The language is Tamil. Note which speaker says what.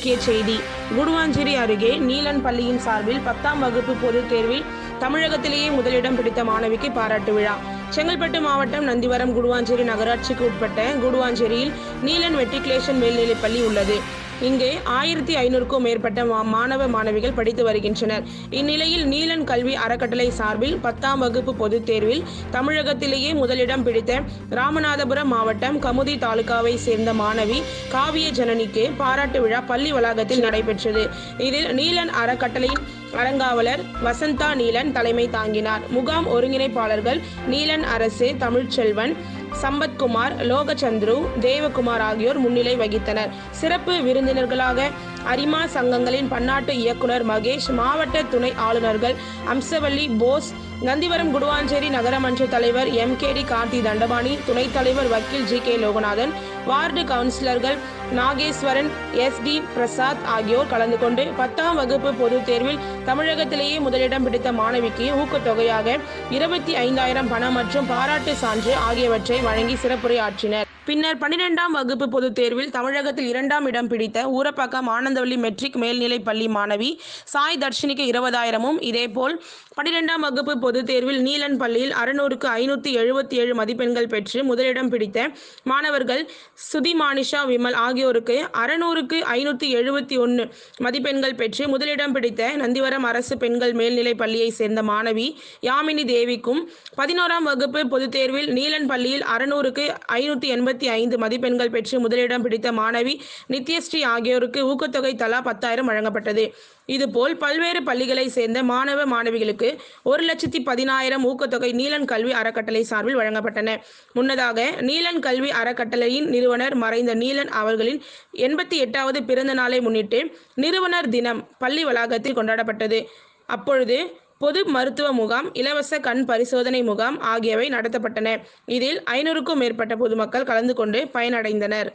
Speaker 1: முக்கிய செய்தி. குடுவாஞ்சேரி அருகே நீலன் பள்ளியின் சார்பில் பத்தாம் வகுப்பு பொதுத் தேர்வில் தமிழகத்திலேயே முதலிடம் பிடித்த மாணவிக்கு பாராட்டு விழா. செங்கல்பட்டு மாவட்டம் நந்திவரம் குடுவாஞ்சேரி நகராட்சிக்கு உட்பட்ட குடுவாஞ்சேரியில் நீலன் மெட்ரிகுலேஷன் மேல்நிலைப் பள்ளி உள்ளது. இங்கே ஆயிரத்தி ஐநூறுக்கும் மேற்பட்ட மா- மாணவ மாணவிகள் படித்து வருகின்றனர். இந்நிலையில் நீலன் கல்வி அறக்கட்டளை சார்பில் பத்தாம் வகுப்பு பொதுத் தேர்வில் தமிழகத்திலேயே முதலிடம் பிடித்த ராமநாதபுரம் மாவட்டம் கமுதி தாலுகாவை சேர்ந்த மாணவி காவிய ஜனனிக்கு பாராட்டு விழா பள்ளி வளாகத்தில் நடைபெற்றது. இதில் நீலன் அறக்கட்டளையின் அறங்காவலர் வசந்தா நீலன் தலைமை தாங்கினார். முகாம் ஒருங்கிணைப்பாளர்கள் நீலன் அரசு தமிழ்ச்செல்வன் சம்பத்குமார் லோகச்சந்துரு தேவகுமார் ஆகியோர் முன்னிலை வகித்தனர். சிறப்பு விருந்தினர்களாக அரிமா சங்கங்களின் பன்னாட்டு இயக்குனர் மகேஷ் மாவட்ட துணை ஆளுநர்கள் அம்சவல்லி போஸ் நந்திவரம் குடுவாஞ்சேரி நகரமன்ற தலைவர் M. K. D. Karthi Thandapani துணைத் தலைவர் வக்கீல் ஜி. கே. லோகநாதன் வார்டு கவுன்சிலர்கள் நாகேஸ்வரன் எஸ். டி. பிரசாத் ஆகியோர் கலந்து கொண்டு பத்தாம் வகுப்பு பொதுத் தேர்வில் தமிழகத்திலேயே முதலிடம் பிடித்த மாணவிக்கு ஊக்கத்தொகையாக இருபத்தி ஐந்தாயிரம் பணம் மற்றும் பாராட்டு சான்று ஆகியவற்றை வழங்கி சிறப்புரையாற்றினர். பின்னர் பன்னிரெண்டாம் வகுப்பு பொதுத் தேர்வில் தமிழகத்தில் இரண்டாம் இடம் பிடித்த ஊரப்பாக்கம் ஆனந்தவள்ளி மெட்ரிக் மேல்நிலைப் பள்ளி மாணவி சாய் தர்ஷினிக்கு இருபதாயிரமும். இதேபோல் பன்னிரெண்டாம் வகுப்பு பொதுத் தேர்வில் நீலன் பள்ளியில் அறுநூறுக்கு ஐநூற்றி எழுபத்தி ஏழு மதிப்பெண்கள் பெற்று முதலிடம் பிடித்த மாணவர்கள் சுதி மானிஷா விமல் ஆகியோருக்கு அறுநூறுக்கு ஐநூற்றி எழுபத்தி ஒன்று மதிப்பெண்கள் பெற்று முதலிடம் பிடித்த நந்திவரம் அரசு பெண்கள் மேல்நிலைப் பள்ளியைச் சேர்ந்த மாணவி யாமினி தேவிக்கும் பதினோராம் வகுப்பு பொதுத் தேர்வில் நீலன் பள்ளியில் அறுநூறுக்கு ஐநூற்றி எண்பது எண்பத்தி ஐந்து மதிப்பெண்கள் பெற்று முதலிடம் பிடித்த மாணவி நித்யஸ்ரீ ஆகியோருக்கு ஊக்கத்தொகை தலா பத்தாயிரம் வழங்கப்பட்டது. இதுபோல் பல்வேறு பள்ளிகளை சேர்ந்த மாணவ மாணவிகளுக்கு ஒரு லட்சத்தி பதினாயிரம் ஊக்கத்தொகை நீலன் கல்வி அறக்கட்டளை சார்பில் வழங்கப்பட்டன. முன்னதாக நீலன் கல்வி அறக்கட்டளையின் நிறுவனர் மறைந்த நீலன் அவர்களின் எண்பத்தி எட்டாவது பிறந்த நாளை முன்னிட்டு நிறுவனர் தினம் பள்ளி வளாகத்தில் கொண்டாடப்பட்டது. அப்பொழுது பொது மருத்துவ முகாம் இலவச கண் பரிசோதனை முகாம் ஆகியவை நடத்தப்பட்டன. இதில் ஐநூறுக்கும் மேற்பட்ட பொதுமக்கள் கலந்து கொண்டு பயனடைந்தனர்.